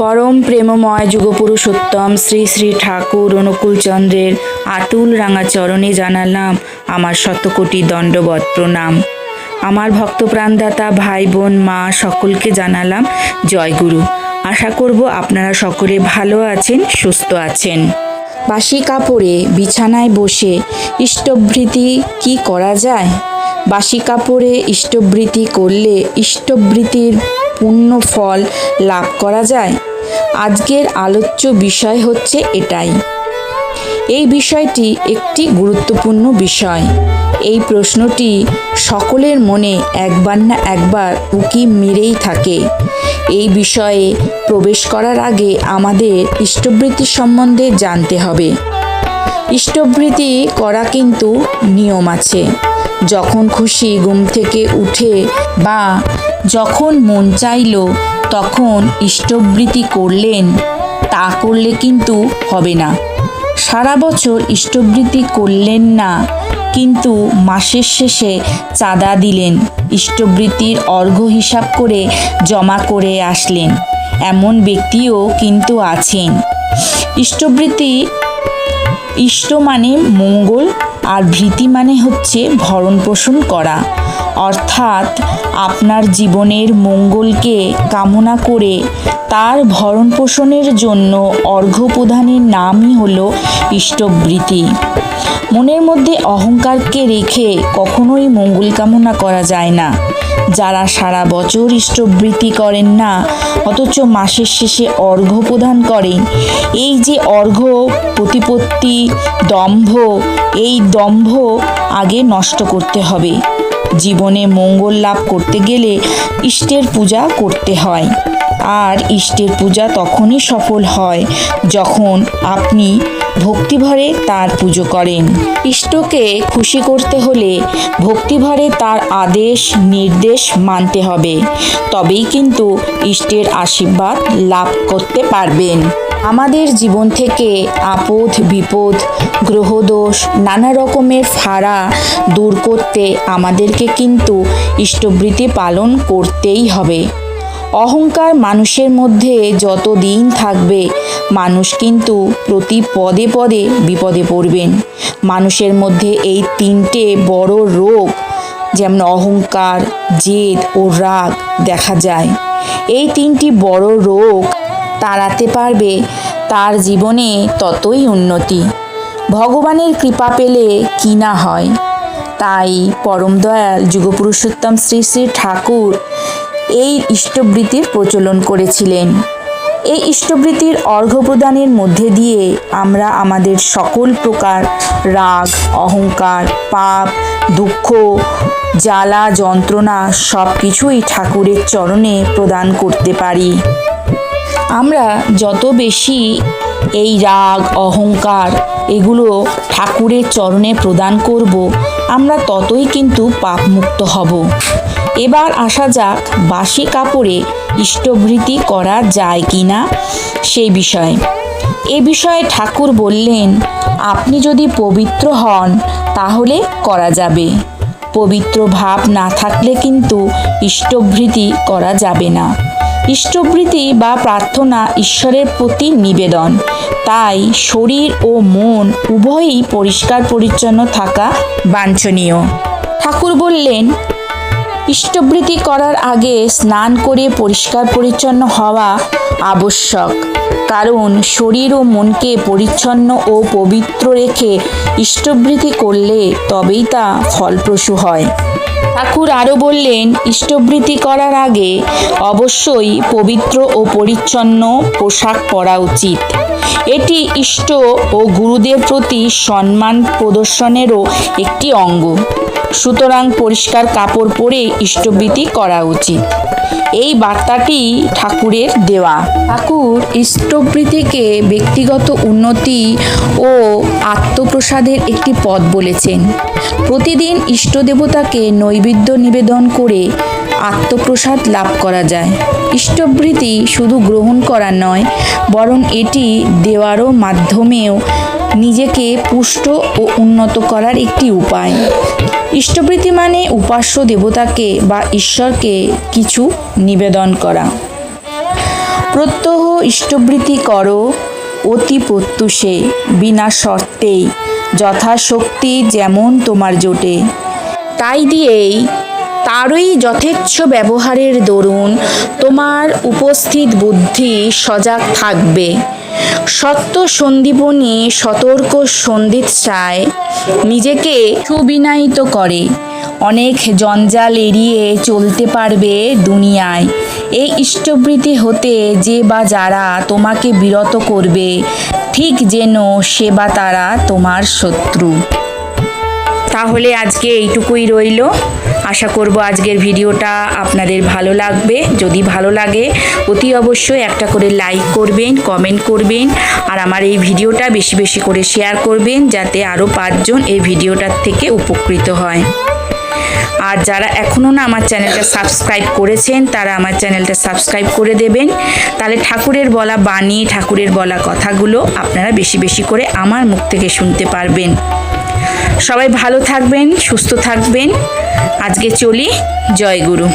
পরম প্রেমময় যুগপুরুষোত্তম শ্রী শ্রী ঠাকুর অনুকূলচন্দ্রের আতুল রাঙা চরণে জানালাম আমার শতকোটি দণ্ডবত প্রণাম। আমার ভক্তপ্রাণদাতা ভাই বোন মা সকলকে জানালাম জয়গুরু আশা করব আপনারা সকলে ভালো আছেন, সুস্থ আছেন। বাসি কাপড়ে বিছানায় বসে ইষ্টভৃতি কি করা যায়? বাসি কাপড়ে ইষ্টবৃত্তি করলে ইষ্টবৃত্তির পূর্ণ ফল লাভ করা যায়? আজকের আলোচ্য বিষয় হচ্ছে এটাই। এই বিষয়টি একটি গুরুত্বপূর্ণ বিষয়। এই প্রশ্নটি সকলের মনে একবার না একবার উকি মেরেই থাকে। এই বিষয়ে প্রবেশ করার আগে আমাদের ইষ্টবৃত্তি সম্বন্ধে জানতে হবে। ইষ্টবৃত্তি করা কিন্তু নিয়ম আছে। যখন খুশি ঘুম থেকে উঠে বা যখন মন চাইল তখন ইষ্টবৃত্তি করলেন, তা করলে কিন্তু হবে না। সারা বছর ইষ্টবৃত্তি করলেন না, কিন্তু মাসের শেষে চাঁদা দিলেন। ইষ্টবৃত্তির অর্ঘ্য হিসাব করে জমা করে আসলেন। এমন ব্যক্তিও কিন্তু আছেন। ইষ্টবৃত্তি, ইষ্ট মানে মঙ্গল আর ভৃতি মানে হচ্ছে ভরণ পোষণ করা। অর্থাৎ আপনার জীবনের মঙ্গলকে কামনা করে তার ভরণ পোষণের জন্য অর্ঘ্য প্রদানের নামই হল ইষ্টবৃতি মনের মধ্যে অহংকারকে রেখে কখনোই মঙ্গল কামনা করা যায় না। যারা সারা বছর ইষ্টবৃত্তি করেন না, অথচ মাসের শেষে অর্ঘ্য প্রদান করেন। এই যে অর্ঘ্য প্রতিপত্তি, দম্ভ, এই দম্ভ আগে নষ্ট করতে হবে। জীবনে মঙ্গল লাভ করতে গেলে ইষ্টের পূজা করতে হয়। আর ইষ্টের পূজা তখনই সফল হয়, যখন আপনি ভক্তিভরে তার পুজো করেন। ইষ্টকে খুশি করতে হলে ভক্তিভরে তার আদেশ, নির্দেশ মানতে হবে। তবেই কিন্তু ইষ্টের আশীর্বাদ লাভ করতে পারবেন। আমাদের জীবন থেকে আপদ, বিপদ, গ্রহদোষ, নানা রকমের ফাড়া দূর করতে আমাদেরকে কিন্তু ইষ্টবৃত্তি পালন করতেই হবে। অহংকার মানুষের মধ্যে যত দিন থাকবে, মানুষ কিন্তু প্রতি পদে পদে বিপদে পড়বেন। মানুষের মধ্যে এই তিনটে বড় রোগ, যেমন অহংকার, জেদ ও রাগ দেখা যায়। এই তিনটি বড় রোগ তাড়াতে পারবে, তার জীবনে ততই উন্নতি। ভগবানের কৃপা পেলে কি না হয়? তাই পরম দয়াল যুগপুরুষোত্তম শ্রী শ্রী ঠাকুর এই ইষ্টবৃত্তির প্রচলন করেছিলেন। এই ইষ্টবৃত্তির অর্ঘ্য প্রদানের মধ্যে দিয়ে আমরা আমাদের সকল প্রকার রাগ, অহংকার, পাপ, দুঃখ, জ্বালা, যন্ত্রণা সব কিছুই ঠাকুরের চরণে প্রদান করতে পারি। আমরা যত বেশি এই রাগ, অহংকার এগুলো ঠাকুরের চরণে প্রদান করব, আমরা ততই কিন্তু পাপমুক্ত হব। এবার আসা যাক বাসি কাপড়ে ইষ্টবৃত্তি করা যায় কি না সেই বিষয়ে। এ বিষয়ে ঠাকুর বললেন, আপনি যদি পবিত্র হন, তাহলে করা যাবে। পবিত্র ভাব না থাকলে কিন্তু ইষ্টভৃতি করা যাবে না। ইষ্টবৃত্তি বা প্রার্থনা ঈশ্বরের প্রতি নিবেদন। তাই শরীর ও মন উভয়ই পরিষ্কার পরিচ্ছন্ন থাকা বাঞ্ছনীয়। ঠাকুর বললেন ইষ্টবৃত্তি করার আগে স্নান করে পরিষ্কার পরিচ্ছন্ন হওয়া আবশ্যক। কারণ শরীর ও মনকে পরিচ্ছন্ন ও পবিত্র রেখে ইষ্টবৃত্তি করলে তবেই তা ফলপ্রসূ হয়। ঠাকুর আরও বললেন, ইষ্টবৃত্তি করার আগে অবশ্যই পবিত্র ও পরিচ্ছন্ন পোশাক পরা উচিত। এটি ইষ্ট ও গুরুদের প্রতি সম্মান প্রদর্শনেরও একটি অঙ্গ। সুতরাং পরিষ্কার কাপড় পরে ইষ্টবৃত্তি করা উচিত। এই বার্তাটি ঠাকুরের দেওয়া। ঠাকুর ইষ্টবৃত্তিকে ব্যক্তিগত উন্নতি ও আত্মপ্রসাদের একটি পথ বলেছেন। প্রতিদিন ইষ্ট দেবতাকে নৈবেদ্য নিবেদন করে আত্মপ্রসাদ লাভ করা যায়। ইষ্টবৃত্তি শুধু গ্রহণ করা নয়, বরং এটি দেওয়ারও মাধ্যমেও নিজেকে পুষ্ট ও উন্নত করার একটি উপায়। ইষ্টবৃত্তি মানে উপাস্য দেবতাকে বা ঈশ্বরকে কিছু নিবেদন করা। প্রত্যহ ইষ্টবৃত্তি করো, অতি প্রত্যুষে, বিনা শর্তেই যথাশক্তি যেমন তোমার জোটে। তাই দিয়েই তারই যথেচ্ছ ব্যবহারের দরুন তোমার উপস্থিত বুদ্ধি সজাগ থাকবে। সত্য সন্দীপনী সতর্ক সন্দিৎসায় নিজেকে সুবিনায়িত করে। অনেক জঞ্জাল এড়িয়ে চলতে পারবে দুনিয়ায়। এই ইষ্টবৃত্তি হতে যে বা যারা তোমাকে বিরত করবে, ঠিক যেন সে বা তারা তোমার শত্রু। তাহলে আজকে এইটুকুই রইল। আশা করব আজকের ভিডিওটা আপনাদের ভালো লাগবে। যদি ভালো লাগে, অতি অবশ্যই একটা করে লাইক করবেন কমেন্ট করবেন, আর আমার এই ভিডিওটা বেশি বেশি করে শেয়ার করবেন, যাতে আরও পাঁচজন এই ভিডিওটার থেকে উপকৃত হয়। আর যারা এখনও না আমার চ্যানেলটা সাবস্ক্রাইব করেছেন, তারা আমার চ্যানেলটা সাবস্ক্রাইব করে দেবেন। তাহলে ঠাকুরের বলা বাণী, ঠাকুরের বলা কথাগুলো আপনারা বেশি বেশি করে আমার মুখ থেকে শুনতে পারবেন। সবাই ভালো থাকবেন সুস্থ থাকবেন। আজকে চলি জয় গুরু।